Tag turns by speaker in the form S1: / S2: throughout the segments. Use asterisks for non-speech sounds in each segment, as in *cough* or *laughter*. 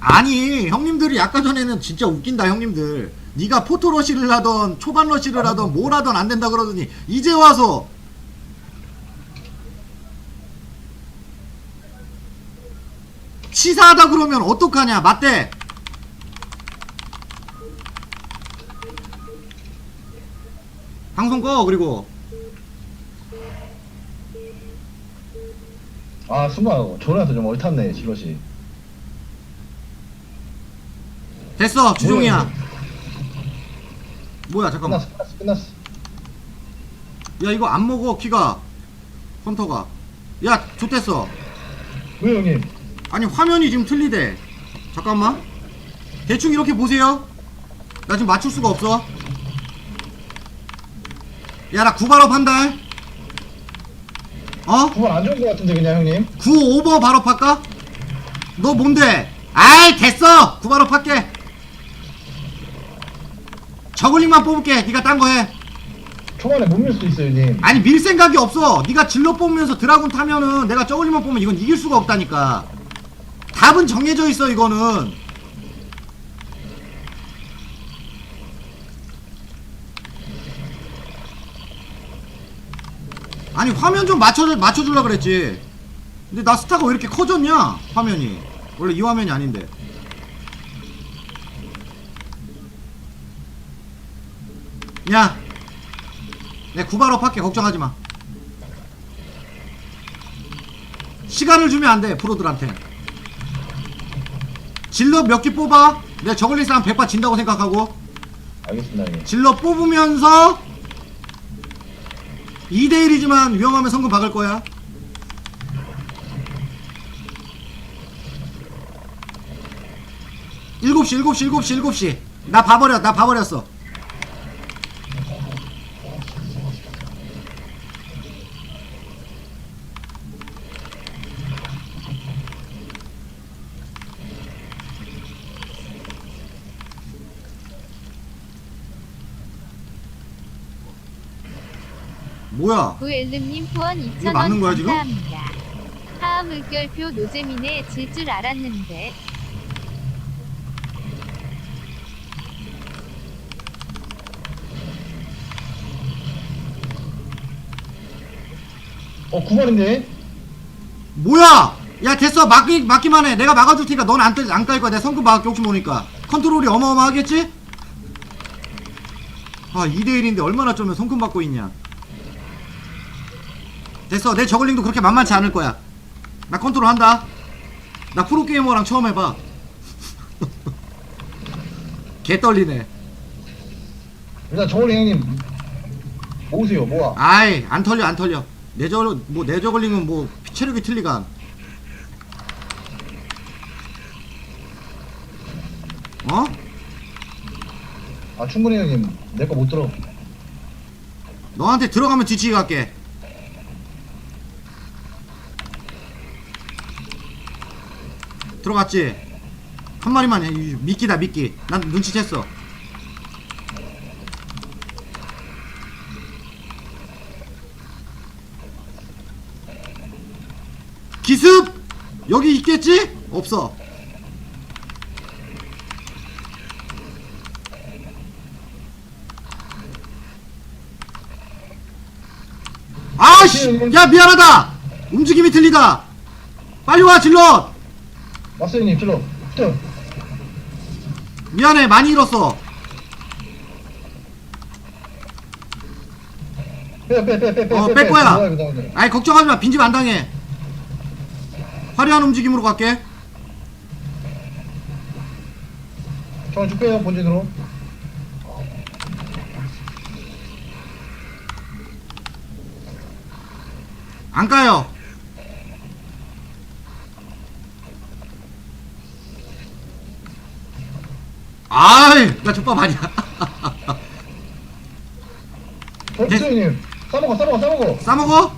S1: 아니 형님들이 아까 전에는 진짜 웃긴다 형님들. 네가 포토 러시를 하던 초반 러시를 하던 뭘 하던 안 된다 그러더니 이제 와서. 치사하다 그러면 어떡하냐 맞대? 방송 꺼 그리고.
S2: 아 순간 전화해서 좀 얼탔네 질럿이
S1: 됐어 주종이야.
S2: 뭐야,
S1: 잠깐만.
S2: 끝났어 끝났어 끝났어.
S1: 야 이거 안 먹어 키가. 헌터가. 야 좋댔어.
S2: 왜 형님?
S1: 아니 화면이 지금 틀리대. 잠깐만. 대충 이렇게 보세요. 나 지금 맞출 수가 없어. 야 나 구발업 한다 어?
S2: 구만 안 좋은 거 같은데 그냥 형님?
S1: 9 오버 발업 할까? 너 뭔데? 아이 됐어! 구발업 할게 저글링만 뽑을게. 네가 딴 거 해.
S2: 초반에 못 밀 수도 있어요 형님
S1: 아니 밀 생각이 없어. 네가 질러 뽑으면서 드라군 타면은 내가 저글링만 뽑으면 이건 이길 수가 없다니까. 답은 정해져 있어 이거는. 아니 화면 좀 맞춰 맞춰줄라 그랬지. 근데 나 스타가 왜 이렇게 커졌냐 화면이. 원래 이 화면이 아닌데 야 내 구발업 할게 걱정하지 마. 시간을 주면 안 돼, 프로들한테. 질러 몇 개 뽑아? 내가 저글링 싸움 100바 진다고 생각하고.
S2: 알겠습니다 형님
S1: 질러 뽑으면서 2대1이지만 위험하면 성금 박을 거야. 일곱 시 일곱 시 일곱 시 일곱 시나 봐버려, 나 봐버렸어. 뭐야?
S3: 구엘름님 후원
S1: 이게 맞는
S3: 2,000원
S1: 거야, 지금?
S3: 감사합니다. 하하 물결표 노재민의 질 줄 알았는데
S2: 어 9번인데
S1: 뭐야? 야 됐어 막기 막기만 해. 내가 막아줄 테니까 넌 안안깔 거야. 내 성금 막을게 혹시 모르니까. 컨트롤이 어마어마하겠지? 아 2대 1인데 얼마나 쩌면 성금 받고 있냐. 됐어. 내 저글링도 그렇게 만만치 않을 거야. 나 컨트롤 한다. 나 프로게이머랑 처음 해봐. *laughs* 개 떨리네.
S2: 일단 저걸링 형님 모으세요 모아
S1: 아이 안 털려 안 털려. 내저 뭐내 저글링은 뭐 체력이 틀리가. 어?
S2: 아 충분히 형님 내 거 못 들어
S1: 너한테 들어가면 뒤치기 갈게. 들어갔지? 한 마리만 해. 이 미끼다, 미끼. 난 눈치챘어. 기습! 여기 있겠지? 없어. 아씨! 야, 미안하다! 움직임이 틀리다! 빨리 와, 질럿!
S2: 형님 질러 붙어
S1: 미안해, 많이 잃었어.
S2: 빼빼빼빼빼
S1: 어, 뺄 거야. 아이, 걱정하지 마. 빈집 안 당해. 화려한 움직임으로 갈게.
S2: 저쭉 빼요 본진으로
S1: 안 까요. 아이, 나 족밥 아니야.
S2: 저 붙어 형님 싸먹어 싸먹어 싸먹어
S1: 싸먹어?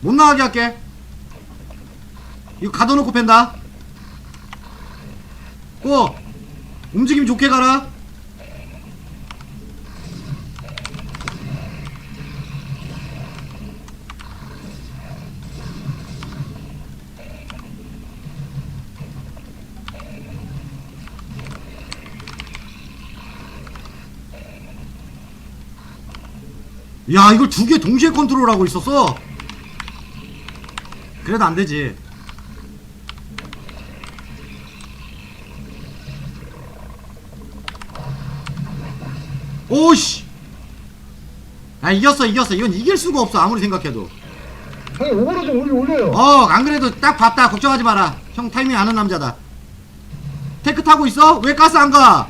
S1: 못 나가게 할게. 이거 가둬놓고 팬다. 고! 움직임 좋게 가라. 야 이걸 두 개 동시에 컨트롤하고 있었어? 그래도 안 되지. 오씨! 아 이겼어 이겼어. 이건 이길 수가 없어 아무리 생각해도.
S2: 형님 오버로 좀 올려 올려요.
S1: 어 안 그래도 딱 봤다. 걱정하지 마라. 형 타이밍 아는 남자다. 테크 타고 있어? 왜 가스 안 가?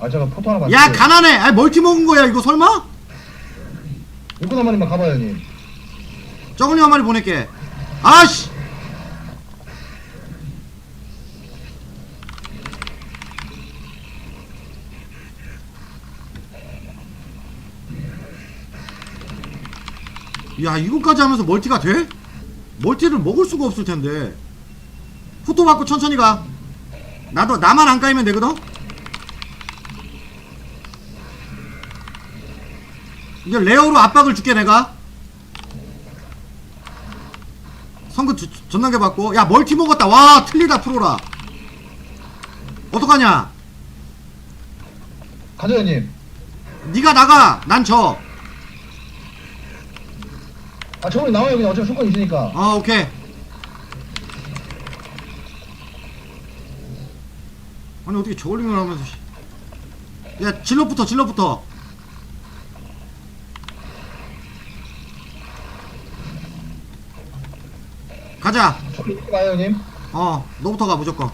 S2: 아 제가 포토 하나
S1: 야 가난해. 아 멀티 먹은 거야 이거 설마?
S2: 육군 한 마리만 가봐요 형님.
S1: 저글링 한 마리 보낼게 아씨 야 이거까지 하면서 멀티가 돼? 멀티를 먹을 수가 없을 텐데 후토 받고 천천히 가 나도 나만 안 까이면 되거든? 이제 레어로 압박을 줄게 내가. 성급 주- 전단계 받고. 야 멀티 먹었다. 와 틀리다 프로라. 어떡하냐?
S2: 가죠 형님.
S1: 네가 나가. 난져.
S2: 아 저번에 나와요. 그냥 어차피 조건 있으니까.
S1: 아 오케이. 아니 어떻게 저글링을 하면서 씨. 야 질럿부터 질럿부터 가자.
S2: 가요 형님.
S1: 어 너부터 가 무조건.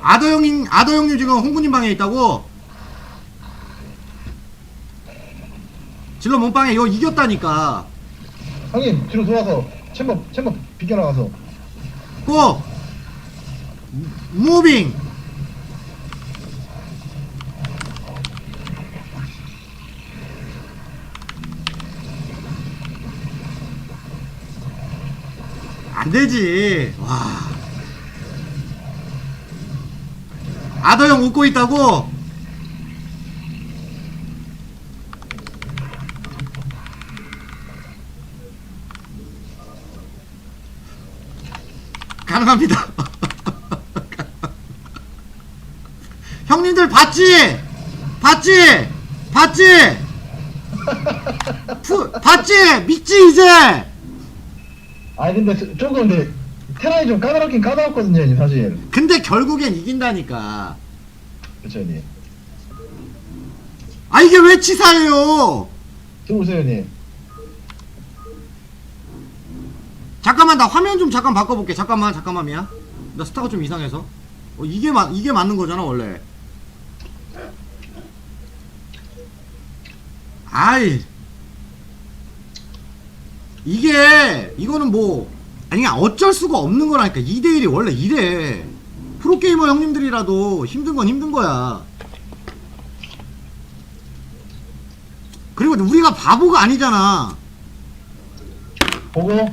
S1: 아더 형님 아더 형님 지금 홍군님 방에 있다고? 질러 몸빵에 이거 이겼다니까.
S2: 형님 뒤로 돌아서 챔버 챔버 비껴 나가서.
S1: 고! 무빙 안 되지 와 아더 형 웃고 있다고 가능합니다. *laughs* 형님들 봤지? 봤지? 봤지? 푸, 봤지? 믿지 이제?
S2: 아니 근데 저- 조금 근데 테라이 좀 까다롭긴 까다롭거든요 형님 사실.
S1: 근데 결국엔 이긴다니까.
S2: 그쵸 형님.
S1: 아 이게 왜 치사해요?
S2: 들어오세요 형님.
S1: 잠깐만 나 화면 좀 잠깐 바꿔볼게. 잠깐만 잠깐만 미야. 나 스타가 좀 이상해서. 어, 이게 맞 이게 맞는 거잖아 원래. 아이 이게 이거는 뭐 아니 그냥 어쩔 수가 없는 거라니까 2대1이 원래 이래 프로게이머 형님들이라도 힘든 건 힘든 거야 그리고 우리가 바보가 아니잖아
S2: 보고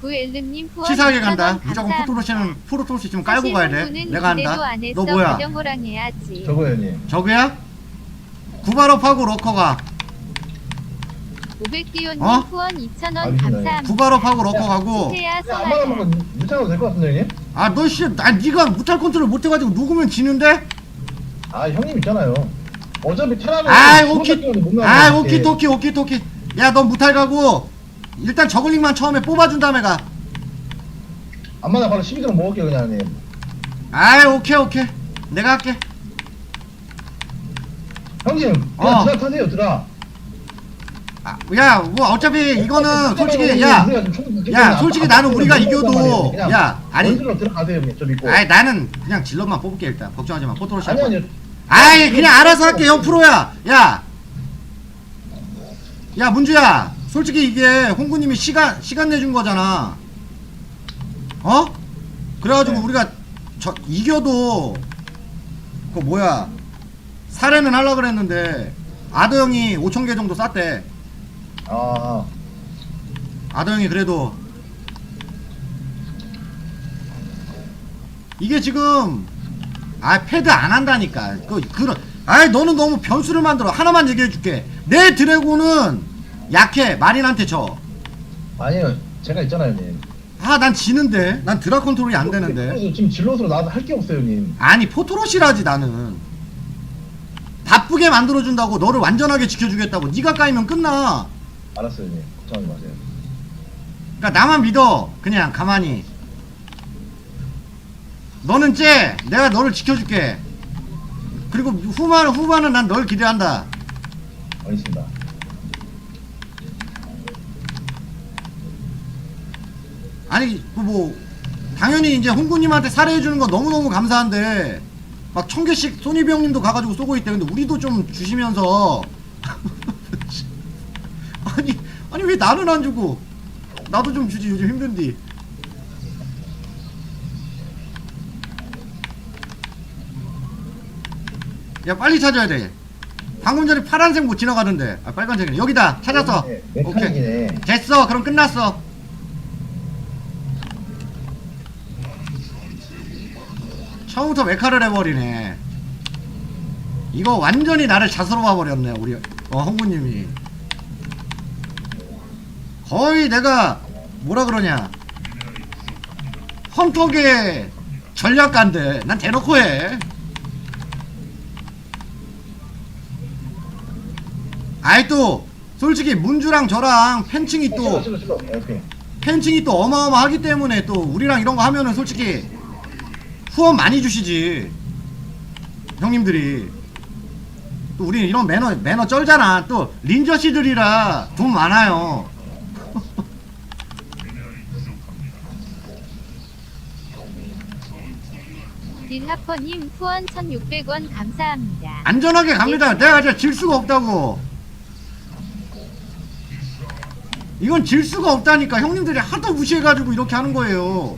S3: 구엘름님 후원
S1: 치사하게
S3: 2,000원
S1: 간다 무조건. 포토로시는 포토로시 지금 깔고 가야 돼 내가 한다. 너 뭐야
S3: 부정호랑 해야지.
S2: 저거 형님.
S1: 저거야? 구발업하고 러커가
S3: 500디오님
S1: 어?
S3: 후원 2,000원
S2: 알겠습니다.
S3: 감사합니다.
S1: 구발업하고 러커 가고
S3: 태야
S2: 그냥 안만
S3: 성아야.
S2: 먹으면 무차도 될것 같은데 형님?
S1: 아너 씨, 아 네가 무탈 컨트롤 못해가지고 누구면 지는데?
S2: 아 형님 있잖아요. 어차피 테라는 두
S1: 오키, 아 오키
S2: 게.
S1: 토키 오키 토키. 야너 무탈 가고 일단 저글링만 처음에 뽑아준 다음에 가.
S2: 안마나 바로 12점 먹을게요 그냥 형님.
S1: 아이 오케이 오케이. 내가 할게.
S2: 형님
S1: 어.
S2: 그냥 드라 타세요 드라.
S1: 아, 야, 뭐 어차피 이거는 솔직히 야, 야, 솔직히 나는 우리가. 이겨도 야, 아니,
S2: 들어가세요 형님.
S1: 아이 나는 그냥 질럿만 뽑을게 일단 걱정하지 마. 포토로시 할
S2: 아니
S1: 거야.
S2: 아니
S1: 아이 그냥 알아서 할게 형 프로야 야. 야 문주야 솔직히 이게 홍구님이 시간 시간 내준 거잖아 어? 그래가지고
S2: 네.
S1: 우리가 저 이겨도 그 뭐야 살해는 하려 그랬는데 아더 형이 5천 개 정도 쌌대.
S2: 아.
S1: 아더 형이 그래도 이게 지금 아 패드 안 한다니까. 그 그런 아이 너는 너무 변수를 만들어. 하나만 얘기해 줄게. 내 드래곤은 약해. 마린한테 져
S2: 아니요. 제가 있잖아요 형님.
S1: 아 난 지는데. 난 드라 컨트롤이 안 되는데.
S2: 그래서 지금 질럿으로 나도 할 게 없어요 형님.
S1: 아니 포토롯이라지 나는 바쁘게 만들어준다고 너를 완전하게 지켜주겠다고 네가 까이면 끝나.
S2: 알았어요 형님. 걱정하지 마세요.
S1: 그러니까 나만 믿어. 그냥 가만히. 너는 쟤 내가 너를 지켜줄게. 그리고 후반 후반은 난 널 기대한다.
S2: 알겠습니다.
S1: 아니 그뭐 당연히 이제 홍구님한테 살해해 주는 거 너무 너무 감사한데 막 천 개씩 손이비 형님도 가가지고 쏘고 있대. 근데 우리도 좀 주시면서. *laughs* 아니 아니 왜 나는 안 주고? 나도 좀 주지 요즘 힘든디 야 빨리 찾아야 돼. 방금 전에 파란색 못 지나가던데. 아 빨간색이네. 여기다 찾았어
S2: 네,
S1: 오케이.
S2: 메카닉이네.
S1: 됐어. 그럼 끝났어 처음부터 메카를 해버리네. 이거 완전히 나를 자수로 봐버렸네 우리 어 홍구님이. 거의 내가 뭐라 그러냐. 헌터계 전략가인데 난 대놓고 해. 아이 또 솔직히 문주랑 저랑 팬층이 또 팬층이 또 어마어마하기 때문에 또 우리랑 이런 거 하면은 솔직히 후원 많이 주시지. 형님들이. 또 우리는 이런 매너 매너 쩔잖아. 또 린저씨들이라 돈 많아요. *laughs*
S3: 딜하퍼님 후원 1600원 감사합니다.
S1: 안전하게 갑니다. 내가 진짜 질 수가 없다고. 이건 질 수가 없다니까. 형님들이 하도 무시해가지고 이렇게 하는 거예요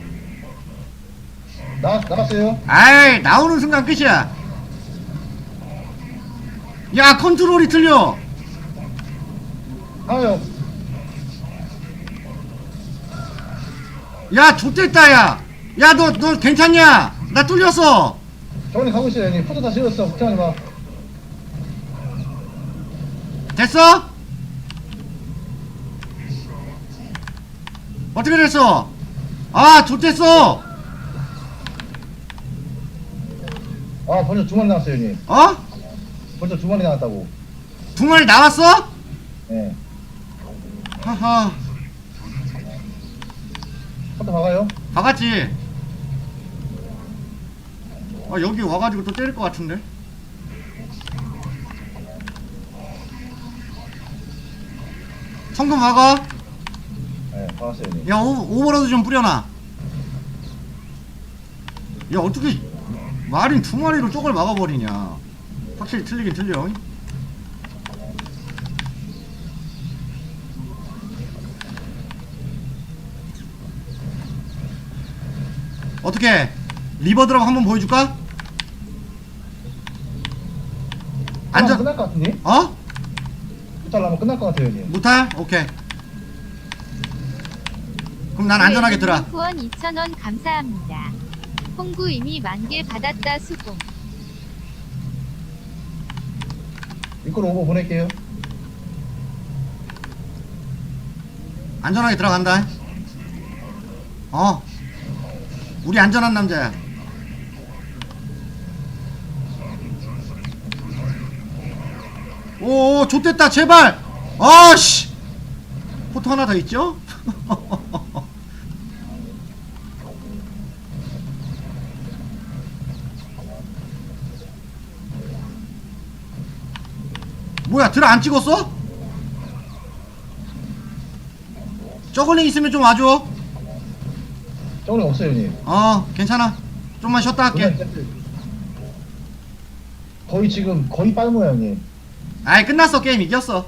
S2: 나 나갔어요?
S1: 아이 나오는 순간 끝이야. 야 컨트롤이 틀려.
S2: 하요.
S1: 야 좆됐다 야야 너 너 괜찮냐? 나 뚫렸어.
S2: 저번에 가고 있어요 형님. 포토 다 실었어. 걱정하지 마.
S1: 됐어? 어떻게 됐어? 아 좆됐어
S2: 아 벌써 두 마리 나왔어요 형님.
S1: 어?
S2: 벌써 두 마리 나왔다고.
S1: 두 마리 나왔어?
S2: 예.
S1: 하하.
S2: 포토 박아요.
S1: 박았지 아 여기 와가지고 또 때릴 것 같은데? 성금 박아
S2: 예 박았어요 형님.
S1: 야 오, 오버로드 좀 뿌려놔. 야 어떻게 마린 두 마리로 쪽을 막아버리냐 확실히 틀리긴 틀려 어떻게 리버 드랍 한번 보여줄까? 안전
S2: 끝날 것 같은데?
S1: 어?
S2: 부탈라면 끝날 것 같아요 형님
S1: 무탈? 오케이 그럼 난 안전하게 들어
S3: 후원 2,000원 감사합니다. 홍구 이미 만개 받았다 수고.
S2: 이걸 오버 보낼게요
S1: 안전하게 들어간다. 어. 우리 안전한 남자야. 오, 오, 좋됐다, 제발! 아씨! 포토 하나 더 있죠? *laughs* 뭐야, 들안 찍었어? 저글링 있으면 좀 와줘.
S2: 저번에 없어요 형님
S1: 어, 괜찮아. 좀만 쉬었다 할게.
S2: 거의 지금 거의 빨모야 형님
S1: 아이, 끝났어. 게임 이겼어.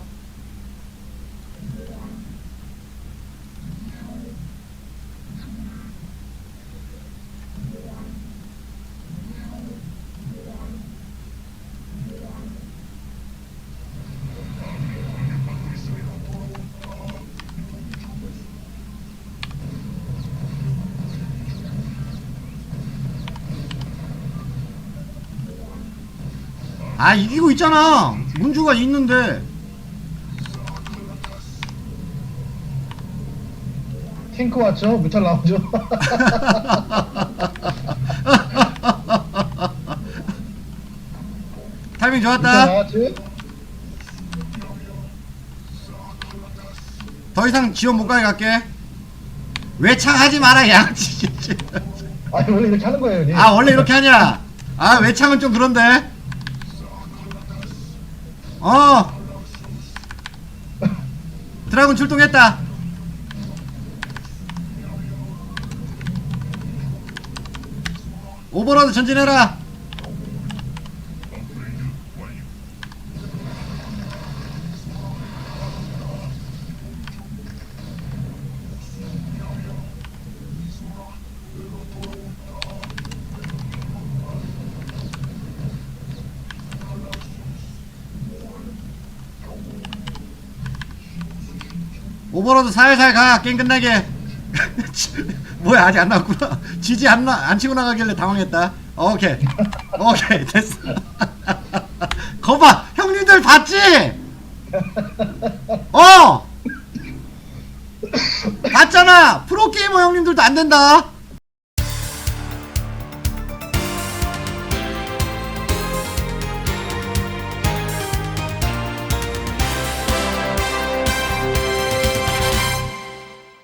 S1: 아, 이기고 있잖아. 문주가 있는데.
S2: 탱크 왔죠? 무탈 나오죠? *laughs*
S1: 타이밍
S2: 무탈
S1: 좋았다.
S2: 나왔지?
S1: 더 이상 지원 못 가게 갈게. 외창하지 마라 양치.
S2: 아니 원래 이렇게 하는 거예요 형님
S1: 아 원래 이렇게 하냐? 아 외창은 좀 그런데. 어. 드라군 출동했다. 오버로드 전진해라. 오버로드 살살 가 게임 끝나게. *laughs* 뭐야 아직 안 나왔구나. 지지 안, 나, 안 치고 나가길래 당황했다. 오케이. 오케이 됐어. *laughs* 거봐 형님들 봤지? 어! 봤잖아. 프로게이머 형님들도 안 된다